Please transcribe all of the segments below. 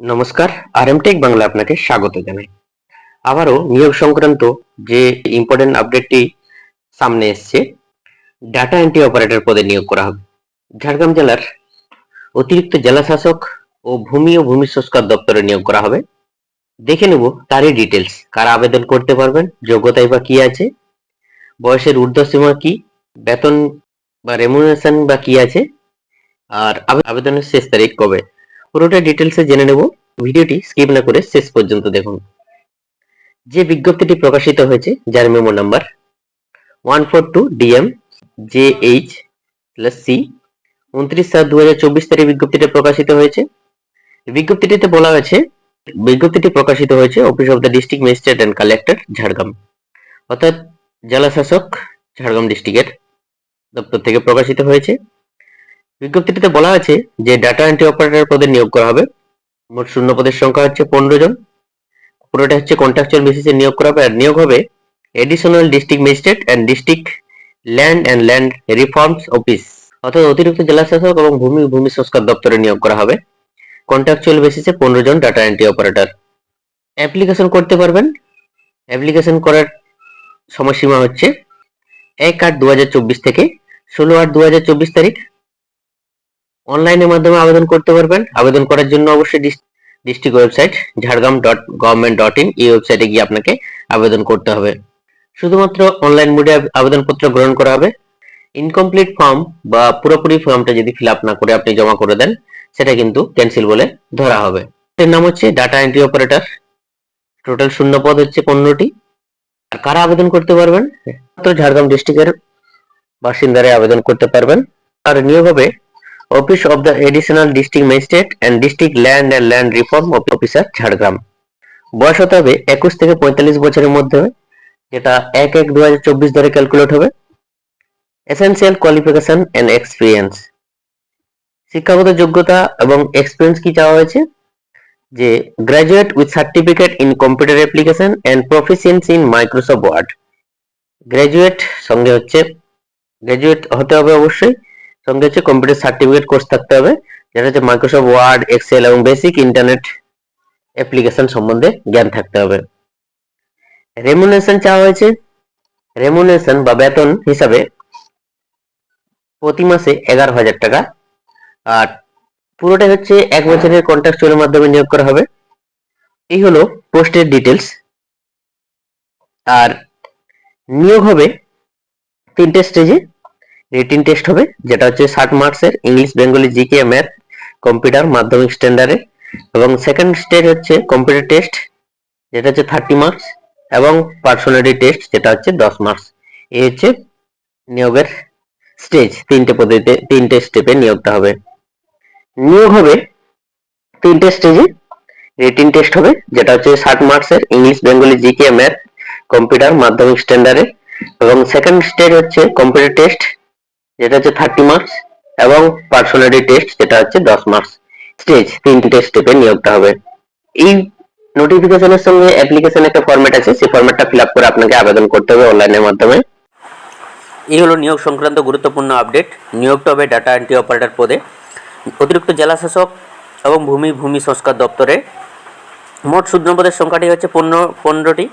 নমস্কার আর M take Bangla আপনাকে স্বাগত জানাই। আবারও নিয়োগ সংক্রান্ত যে ইম্পর্টেন্ট আপডেটটি সামনে এসছে ডাটা এন্ট্রি অপারেটর পদে নিয়োগ করা হবে। ঝাড়গ্রাম জেলার অতিরিক্ত জেলা শাসক ও ভূমি ও ভূমি সংস্কার দপ্তরে নিয়োগ করা হবে। দেখে নেব তারই ডিটেলস কারা আবেদন করতে পারবেন, যোগ্যতায় বা কি আছে, বয়সের ঊর্ধ্বসীমা কি, বেতন বা রেমুনেশন বা কি আছে, আর আবেদনের শেষ তারিখ কবে। পুরোটা ডিটেলসে জেনে নেব। ভিডিওটি স্কিপ না করে শেষ পর্যন্ত দেখুন। যে বিজ্ঞপ্তিটি প্রকাশিত হয়েছে, যার memo number one four two DM J H plus C উনত্রিশ সাত দু হাজার চব্বিশ তারিখ বিজ্ঞপ্তিটি প্রকাশিত হয়েছে। বিজ্ঞপ্তিটিতে বলা হয়েছে, বিজ্ঞপ্তিটি প্রকাশিত হয়েছে office of the district magistrate and collector Jhargram. অর্থাৎ জেলা শাসক, ঝাড়গ্রাম ডিস্ট্রিক্টের দপ্তর থেকে প্রকাশিত হয়েছে। বিজ্ঞপ্তিটিতে বলা আছে যে ডাটা এন্ট্রি অপারেটর পদে নিয়োগ করা হবে। মোট শূন্য পদের সংখ্যা হচ্ছে পনেরো জন। পুরোটা হচ্ছে কন্ট্রাকচুয়াল বেসিসে নিয়োগ করা হবে। আর নিয়োগ হবে additional district magistrate and district land and land reforms office অর্থাৎ অতিরিক্ত জেলা শাসক এবং ভূমি ভূমি সংস্কার দপ্তরে নিয়োগ করা হবে। কন্ট্রাকচুয়াল বেসিসে পনেরো জন ডাটা এন্ট্রি অপারেটর অ্যাপ্লিকেশন করতে পারবেন। অ্যাপ্লিকেশন করার সময়সীমা হচ্ছে এক আট দু থেকে ষোলো আট দু তারিখ। অনলাইনের মাধ্যমে আবেদন করতে পারবেন। আবেদন করার জন্য অবশ্যই district website Jhargram dot government dot in এই ওয়েবসাইটে গিয়ে আপনাকে আবেদন করতে হবে। শুধুমাত্র অনলাইন মোডে আবেদনপত্র গ্রহণ করা হবে। ইনকমপ্লিট ফর্ম বা পুরোপুরি ফর্মটা যদি ফিল না করে আপনি জমা করে দেন, সেটা কিন্তু ক্যান্সেল বলে ধরা হবে। এর নাম হচ্ছে ডাটা এন্ট্রি অপারেটর টোটাল শূন্য পদ হচ্ছে পনেরোটি। আর কারা আবেদন করতে পারবেন? ঝাড়গ্রাম ডিস্ট্রিক্টের বাসিন্দারা আবেদন করতে পারবেন। আর নিয়োগ হবে office of the additional district magistrate and district land and land reform officer Jhargram বয়স হতে হবে একুশ থেকে পঁয়তাল্লিশ বছরের মধ্যে। যেটা এক এক দু ধরে ক্যালকুলেট হবে। এসেন্সিয়াল কোয়ালিফিকেশন অ্যান্ড এক্সপিরিয়েন্স শিক্ষাগত যোগ্যতা এবং এক্সপিরিয়েন্স কি চাওয়া হয়েছে? যে graduate with certificate in computer application and proficiency in Microsoft Word graduate সঙ্গে হচ্ছে। গ্রাজুয়েট হতে হবে অবশ্যই। সঙ্গে হচ্ছে কম্পিউটার সার্টিফিকেট কোর্স থাকতে হবে। যেটা হচ্ছে মাইক্রোসফট ওয়ার্ড এক্সেল এবং বেসিক ইন্টারনেট অ্যাপ্লিকেশন সম্বন্ধে জ্ঞান থাকতে হবে। রেমুনেশন চাওয়া হয়েছে। রেমুনেশন বা বেতন হিসাবে প্রতি মাসে এগারো হাজার টাকা। আর পুরোটাই হচ্ছে এক বছরের কন্ট্রাকচুয়ালের মাধ্যমে নিয়োগ করা হবে। এই হলো পোস্টের ডিটেলস আর নিয়োগ হবে তিনটে স্টেজে রিটিন টেস্ট হবে, যেটা হচ্ছে ষাট মার্কসের English, Bengali, GK, math, computer, মাধ্যমিক স্ট্যান্ডার্ডে এবং সেকেন্ড স্টেজ হচ্ছে কম্পিউটার টেস্ট যেটা হচ্ছে থার্টি মার্কস এবং পার্সোনালিটি টেস্ট যেটা হচ্ছে দশ মার্কস এই হচ্ছে নিয়োগের স্টেজ তিনটে পদ্ধতিতে তিনটে স্টেপে নিয়োগটা হবে। নিয়োগ হবে তিনটে স্টেজে রিটিন টেস্ট হবে, যেটা হচ্ছে ষাট মার্কসের English, Bengali, GK, math, computer, মাধ্যমিক স্ট্যান্ডার্ডে এবং সেকেন্ড স্টেজ হচ্ছে কম্পিউটার টেস্ট যেটা হচ্ছে থার্টি মার্কস এবং পার্সোনালিটি টেস্ট যেটা হচ্ছে দশ মার্কস স্টেজ তিনটে স্টেপে নিয়োগটা হবে। এই নোটিফিকেশনের সঙ্গে অ্যাপ্লিকেশন একটা ফরম্যাট আছে, সেই ফর্মেটটা ফিল করে আপনাকে আবেদন করতে হবে অনলাইনের মাধ্যমে। এই হলো নিয়োগ সংক্রান্ত গুরুত্বপূর্ণ আপডেট নিয়োগটা হবে ডাটা এন্ট্রি অপারেটর পদে। অতিরিক্ত জেলা শাসক এবং ভূমি ভূমি সংস্কার দপ্তরে। মোট শূন্য পদের সংখ্যাটি হচ্ছে পনেরো, পনেরোটি।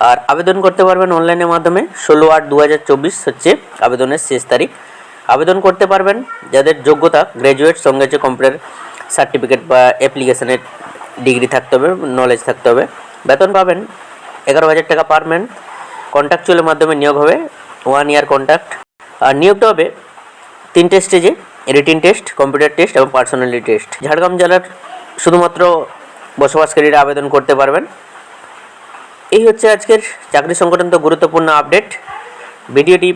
আর আবেদন করতে পারবেন অনলাইনের মাধ্যমে ষোলো আট দু হচ্ছে আবেদনের শেষ তারিখ। আবেদন করতে পারবেন যাদের যোগ্যতা গ্র্যাজুয়েট সঙ্গে হচ্ছে কম্পিউটার সার্টিফিকেট বা অ্যাপ্লিকেশনের ডিগ্রি থাকতে হবে নলেজ থাকতে হবে। বেতন পাবেন এগারো হাজার টাকা পার ম্যান কন্ট্রাকচুয়ালের মাধ্যমে নিয়োগ হবে ওয়ান ইয়ার কন্ট্রাক্ট আর নিয়োগটা হবে তিনটে স্টেজে রিটিন টেস্ট কম্পিউটার টেস্ট এবং পার্সোনালিটি টেস্ট ঝাড়গ্রাম জেলার শুধুমাত্র বসবাসকারীরা আবেদন করতে পারবেন। এই হচ্ছে আজকের চাকরি সংক্রান্ত গুরুত্বপূর্ণ আপডেট ভিডিওটি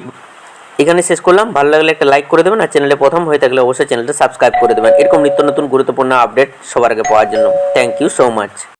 এখানে শেষ করলাম। ভালো লাগলে একটা লাইক করে দেবেন আর চ্যানেলে প্রথম হয়ে থাকলে অবশ্যই চ্যানেলটা সাবস্ক্রাইব করে দেবেন। এরকম নিত্য নতুন গুরুত্বপূর্ণ আপডেট সবার আগে পাওয়ার জন্য। Thank you so much